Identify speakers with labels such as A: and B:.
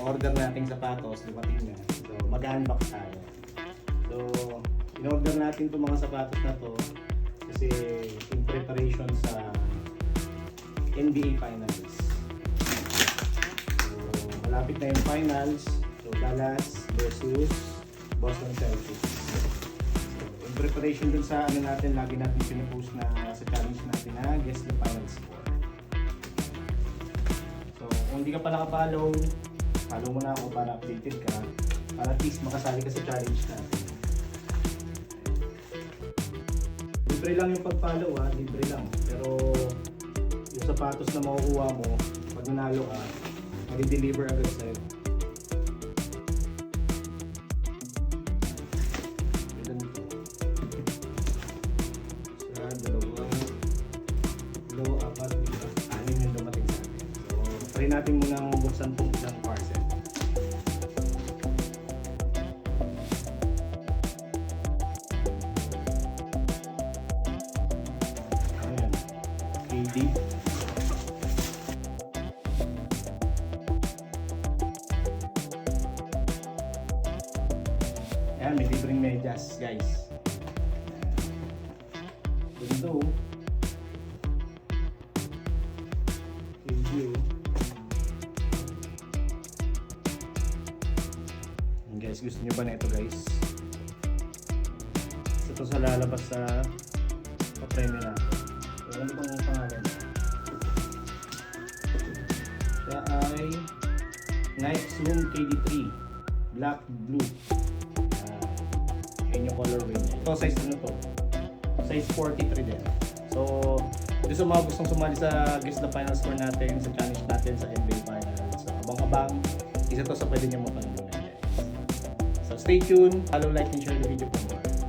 A: in-order nating sapatos, dumating na. So, mag-unbox tayo. So, in-order natin itong mga sapatos na to kasi in preparation sa NBA Finals. So, malapit na yung finals. So, Dallas versus Boston Celtics. So, in preparation dun sa ano natin, lagi natin pinapost na sa challenge natin na guess the final score. So, kung hindi ka pa nakapollow, follow mo na ako para updated ka. Para at least makasali ka sa challenge natin. Libre lang yung pag-follow ha, libre lang. Pero yung sapatos na makukuha mo, pag nanalo ka, mag-deliver agad sa'yo. Try natin munang buksan tong isang KD. Ayan, may libreng medyas, guys. Ganda oh. Ayan, Guys, gusto nyo ba na ito guys? Ito sa lalabas sa pa-premyo natin. Ano bang pangalan? Siya ay Night Zoom KD3 Black Blue. Ah, yun yung colorway niya. Ito size ano to? Size 43 din. So, ito sa mga gustong sumali sa Guess the Final Score natin, sa challenge natin sa NBA Finals. So, abang-abang, isa to sa pwede niyo mapanood. So, stay tuned, follow, like, and share the video for more.